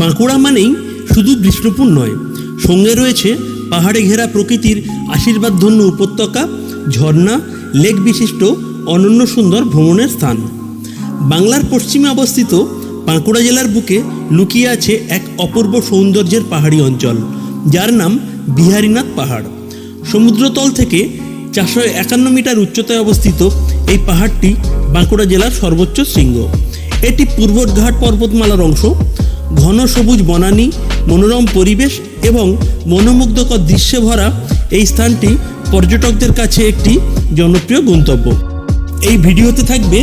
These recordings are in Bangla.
বাঁকুড়া মানেই শুধু বিষ্ণুপুর নয়। সঙ্গে রয়েছে পাহাড়ে ঘেরা প্রকৃতির আশীর্বাদ ধন্য উপত্যকা, ঝর্ণা, লেক বিশিষ্ট অনন্য সুন্দর ভ্রমণের স্থান। বাংলার পশ্চিমে অবস্থিত বাঁকুড়া জেলার বুকে লুকিয়ে আছে এক অপূর্ব সৌন্দর্যের পাহাড়ি অঞ্চল, যার নাম বিহারীনাথ পাহাড়। সমুদ্রতল থেকে চারশো একান্ন মিটার উচ্চতায় অবস্থিত এই পাহাড়টি বাঁকুড়া জেলার সর্বোচ্চ শৃঙ্গ। এটি পূর্বঘাট পর্বতমালার অংশ। ঘন সবুজ বনানী, মনোরম পরিবেশ এবং মনোমুগ্ধকর দৃশ্যে ভরা এই স্থানটি পর্যটকদের কাছে একটি জনপ্রিয় গন্তব্য। এই ভিডিওতে থাকবে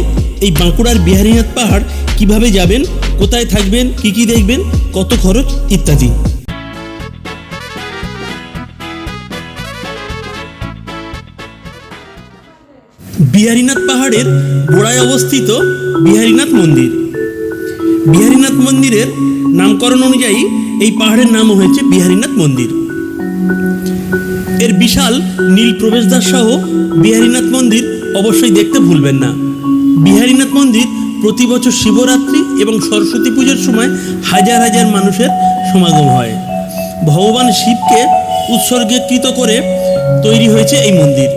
এই বাঁকুড়ার বিহারীনাথ পাহাড়, কীভাবে যাবেন, কোথায় থাকবেন, কি কি দেখবেন, কত খরচ, ইত্যাদি। বিহারীনাথ পাহাড়ের গোড়ায় অবস্থিত বিহারীনাথ মন্দির। বিহারীনাথ মন্দিরের নামকরণ অনুযায়ী এই পাহাড়ের নাম হয়েছে বিহারীনাথ মন্দির। এর বিশাল নীল প্রবেশদ্বার সহ বিহারীনাথ মন্দির অবশ্যই দেখতে ভুলবেন না। বিহারীনাথ মন্দির প্রতি বছর শিবরাত্রি এবং সরস্বতী পুজোর সময় হাজার হাজার মানুষের সমাগম হয়। ভগবান শিবকে উৎসর্গীকৃত করে তৈরি হয়েছে এই মন্দির।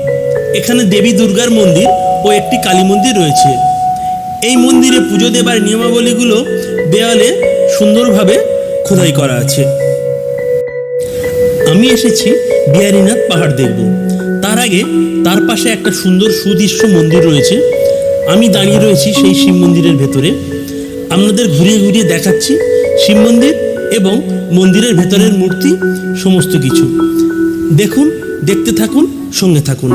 এখানে দেবী দুর্গার মন্দির ও একটি কালী মন্দির রয়েছে। এই মন্দিরে পুজো দেবার নিয়মাবলীগুলো দেওয়ালে সুন্দরভাবে খোদাই করা আছে। আমি এসেছি বিহারীনাথ পাহাড় দেখব। তার আগে তার পাশে একটা সুন্দর সুদৃশ্য মন্দির রয়েছে। আমি দাঁড়িয়ে রয়েছি সেই শিব মন্দিরের ভেতরে। আপনাদের ঘুরিয়ে ঘুরিয়ে দেখাচ্ছি শিব মন্দির এবং মন্দিরের ভেতরের মূর্তি, সমস্ত কিছু। দেখুন, দেখতে থাকুন, সঙ্গে থাকুন।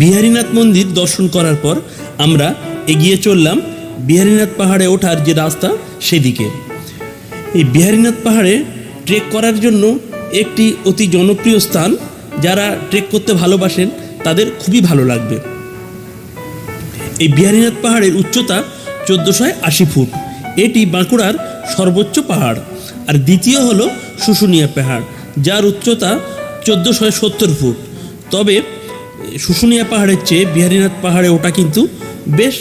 বিহারীনাথ মন্দির দর্শন করার পর আমরা এগিয়ে চললাম বিহারীনাথ পাহাড়ে ওঠার যে রাস্তা সেদিকে। এই বিহারীনাথ পাহাড়ে ট্রেক করার জন্য একটি অতি জনপ্রিয় স্থান যারা ট্রেক করতে ভালোবাসেন তাদের খুবই ভালো লাগবে। এই বিহারীনাথ পাহাড়ের উচ্চতা চোদ্দোশো আশি ফুট। এটি বাঁকুড়ার সর্বোচ্চ পাহাড়। আর দ্বিতীয় হলো শুশুনিয়া পাহাড়, যার উচ্চতা চোদ্দোশো সত্তর ফুট। তবে শুশুনিয়া পাহাড়ের চেয়ে বিহারীনাথ পাহাড়ে ওটা কিন্তু বেশ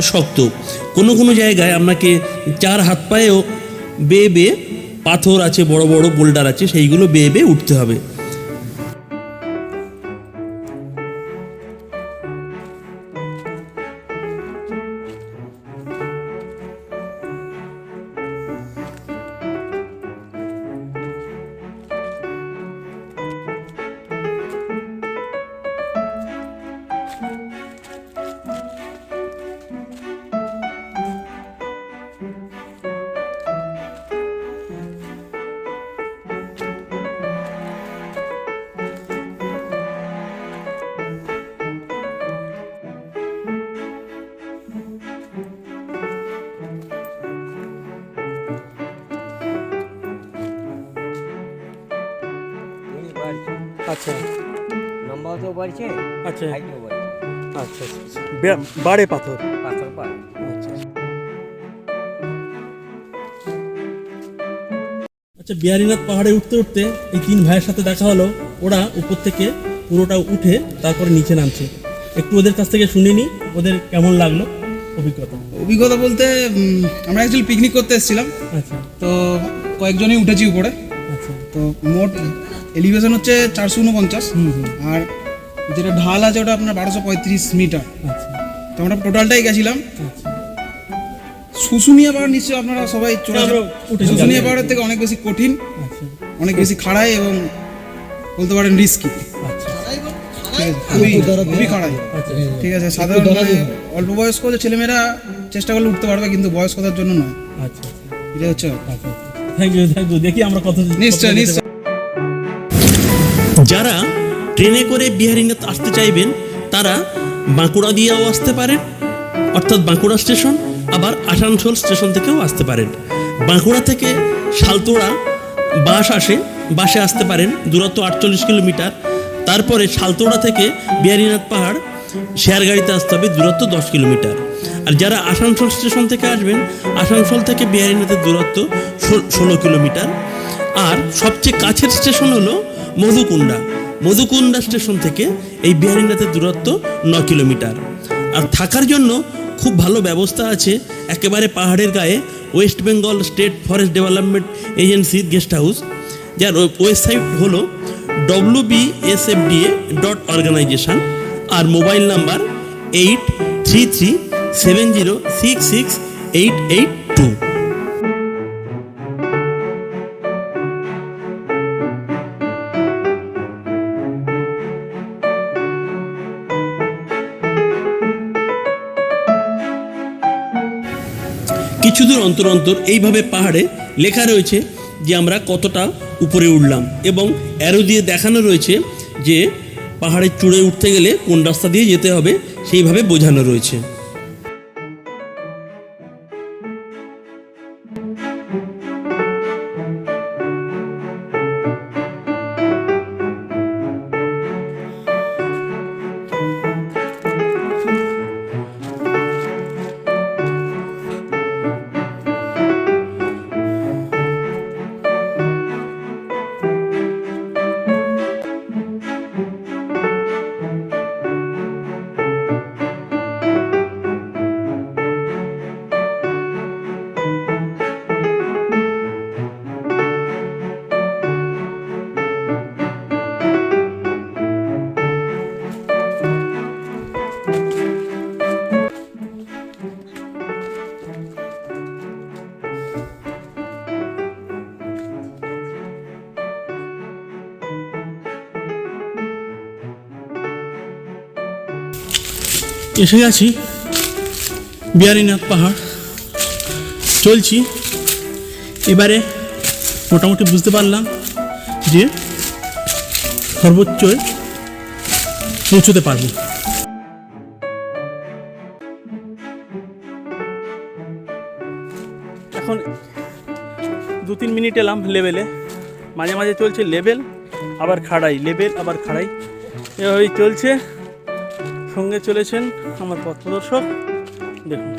শক্ত। কোনো কোনো জায়গায় আপনাকে চার হাত পায়েও বেয়ে বেয়ে পাথর আছে, বড় বড় বোল্ডার আছে, সেইগুলো বেয়ে বেয়ে উঠতে হবে। আচ্ছা বাড়ছে আচ্ছা হাইটেও বাড়ছে। আচ্ছা বাড়ে পাথর। আচ্ছা। আচ্ছা বিহারীনাথ পাহাড়ে উঠতে উঠতে এই তিন ভাইয়ের সাথে দেখা হলো। ওরা উপর থেকে পুরোটা উঠে তারপরে নিচে নামছে। একটু ওদের কাছ থেকে শুনে নি ওদের কেমন লাগল অভিজ্ঞতা? অভিজ্ঞতা বলতে আমরা অ্যাকচুয়ালি পিকনিক করতে এসেছিলাম। আচ্ছা। তো কয়েকজনই উঠেছি উপরে। আচ্ছা। তো মোট এলিভেশন হচ্ছে চারশো উনপঞ্চাশ। আর যেটা ঢাল আছে ওটা আপনার বারোশো পঁয়ত্রিশ মিটার। আচ্ছা। তো আমরা টোটালটাই গেছিলাম। আচ্ছা। শুশুনিয়া পাহাড় নিশ্চয়ই আপনারা সবাই শুশুনিয়া পাহাড়ের থেকে অনেক বেশি কঠিন আচ্ছা। অনেক বেশি খাড়াই এবং বলতে পারেন রিস্কি খুবই খাড়াই। আচ্ছা ঠিক আছে। সাধারণ মানে অল্প বয়স্ক যে ছেলেমেয়েরা চেষ্টা করলে উঠতে পারবে কিন্তু বয়স্কতার জন্য নয়। আচ্ছা। এটা হচ্ছে থ্যাংক ইউ থ্যাংক ইউ দেখি আমরা কত নিশ্চয় নিশ্চয় যারা ট্রেনে করে বিহারীনাথ আসতে চাইবেন, তারা বাঁকুড়া দিয়েও আসতে পারেন, অর্থাৎ বাঁকুড়া স্টেশন, আবার আসানসোল স্টেশন থেকেও আসতে পারেন। বাঁকুড়া থেকে শালতোড়া বাস আসে, বাসে আসতে পারেন, দূরত্ব আটচল্লিশ কিলোমিটার। তারপরে শালতোড়া থেকে বিহারীনাথ পাহাড় শেয়ার গাড়িতে আসতে হবে, দূরত্ব দশ কিলোমিটার। আর যারা আসানসোল স্টেশন থেকে আসবেন, আসানসোল থেকে বিহারীনাথের দূরত্ব ষোলো কিলোমিটার। আর সবচেয়ে কাছের স্টেশন হলো মধুকুণ্ডা। মধুকুণ্ডা স্টেশন থেকে? এই বিহারীনাথের দূরত্ব ন কিলোমিটার। আর থাকার জন্য খুব ভালো ব্যবস্থা আছে, একেবারে পাহাড়ের গায়ে West Bengal state forest development এজেন্সির গেস্ট হাউস যার ওয়েবসাইট হলো বিএসএফডিএ ডট অর্গানাইজেশন আর mobile number eight three three seven zero six six eight eight two কিছু দূর অন্তর অন্তর এইভাবে পাহাড়ে লেখা রয়েছে যে আমরা কতটা উপরে উঠলাম এবং অ্যারো দিয়ে দেখানো রয়েছে যে পাহাড়ের চূড়ে উঠতে গেলে কোন রাস্তা দিয়ে যেতে হবে সেইভাবে বোঝানো রয়েছে। এসে গেছি বিহারীনাথ পাহাড়। চলছি। এবারে মোটামুটি বুঝতে পারলাম যে সর্বোচ্চ পৌঁছতে পারব। এখন দু তিন মিনিট এলাম লেভেলে। মাঝে মাঝে চলছে লেভেল, আবার খাড়াই। লেভেল, আবার খাড়াই। এভাবেই চলছে। সঙ্গে চলেছেন আমার পথ দেখুন।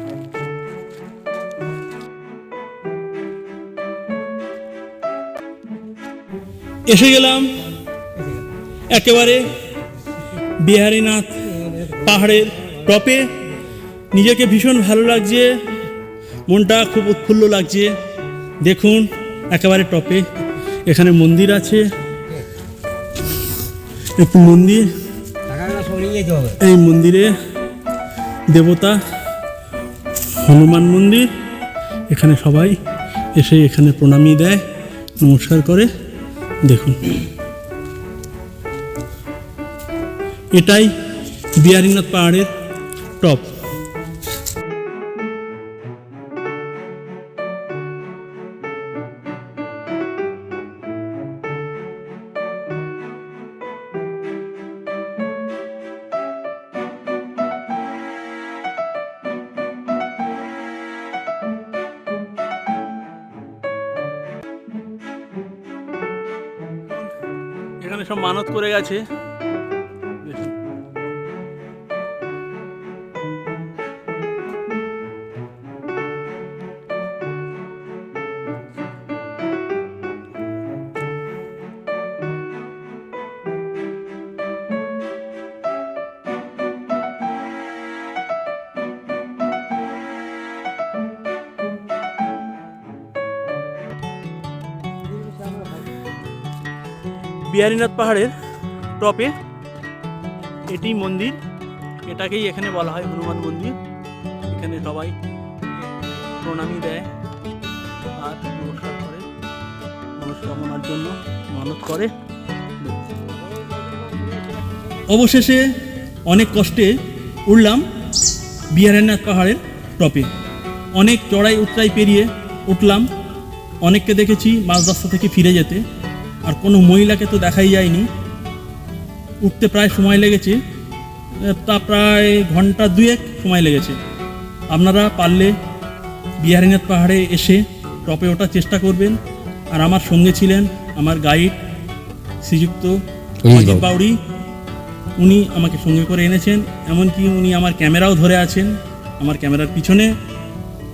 এসে গেলাম একেবারে বিহারীনাথ পাহাড়ের টপে। নিজেকে ভীষণ ভালো লাগছে, মনটা খুব উৎফুল্ল লাগছে। দেখুন, একেবারে টপে। এখানে মন্দির আছে। একটু মন্দির। এই মন্দিরে দেবতা, হনুমান মন্দির, এখানে সবাই এসে এখানে প্রণামী দেয়, নমস্কার করে দেখুন। এটাই বিহারীনাথ পাহাড়ের টপ। সব মানত করে গেছে। বিহারীনাথ পাহাড়ের টপে এটি মন্দির। এটাকেই এখানে বলা হয় হনুমান মন্দির। এখানে সবাই প্রণামী দেয় আর নমস্কার করে, মনস্কামনার জন্য মানত করে। অবশেষে অনেক কষ্টে উঠলাম বিহারীনাথ পাহাড়ের টপে। অনেক চড়াই উতরাই পেরিয়ে উঠলাম। অনেককে দেখেছি মাঝ রাস্তা থেকে ফিরে যেতে। আর কোনো মহিলাকে তো দেখাই যায়নি। উঠতে প্রায় সময় লেগেছে। তা প্রায় ঘণ্টা দুয়েক সময় লেগেছে। আপনারা পারলে বিহারীনাথ পাহাড়ে এসে টপে ওঠার চেষ্টা করবেন। আর আমার সঙ্গে ছিলেন আমার গাইড শ্রীযুক্ত অজিত বাউরি উনি আমাকে সঙ্গে করে এনেছেন। এমনকি উনি আমার ক্যামেরাও ধরে আছেন আমার ক্যামেরার পিছনে।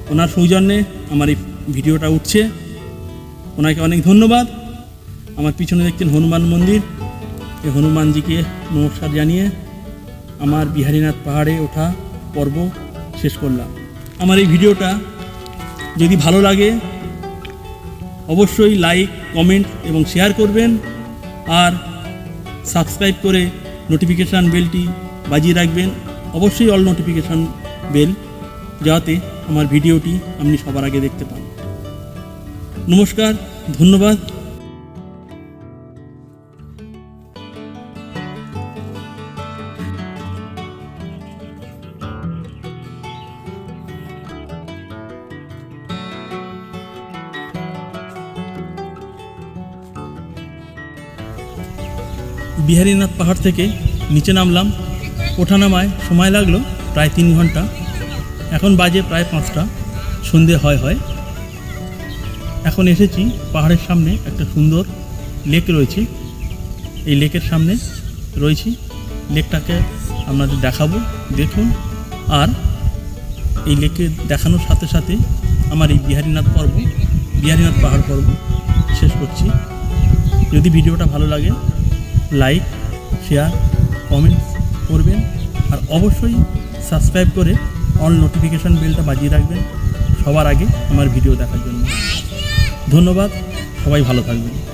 ওনার সৌজন্যে আমার এই ভিডিওটা উঠছে। ওনাকে অনেক ধন্যবাদ। আমার পিছনে দেখছেন হনুমান মন্দির। এই হনুমানজিকে নমস্কার জানিয়ে আমার বিহারীনাথ পাহাড়ে ওঠা পর্ব শেষ করলাম। আমার এই ভিডিওটা যদি ভালো লাগে, অবশ্যই লাইক, কমেন্ট এবং শেয়ার করবেন আর সাবস্ক্রাইব করে নোটিফিকেশান বেলটি বাজিয়ে রাখবেন। অবশ্যই অল নোটিফিকেশান বেল, যাতে আমার ভিডিওটি আপনি সবার আগে দেখতে পান। নমস্কার, ধন্যবাদ। বিহারীনাথ পাহাড় থেকে নিচে নামলাম। ওঠানামায় সময় লাগল প্রায় তিন ঘণ্টা। এখন বাজে প্রায় পাঁচটা। সন্ধে হয় হয়। এখন এসেছি পাহাড়ের সামনে একটা সুন্দর লেক রয়েছে। এই লেকের সামনে রয়েছি। লেকটাকে আপনাদের দেখাবো, দেখুন। আর এই লেকে দেখানোর সাথে সাথে আমার এই বিহারীনাথ পর্ব, বিহারীনাথ পাহাড় পর্ব শেষ করছি। যদি ভিডিওটা ভালো লাগে লাইক, শেয়ার, কমেন্টস করবেন আর অবশ্যই সাবস্ক্রাইব করে অল নোটিফিকেশান বেলটা বাজিয়ে রাখবেন সবার আগে আমার ভিডিও দেখার জন্য। ধন্যবাদ, সবাই ভালো থাকবেন।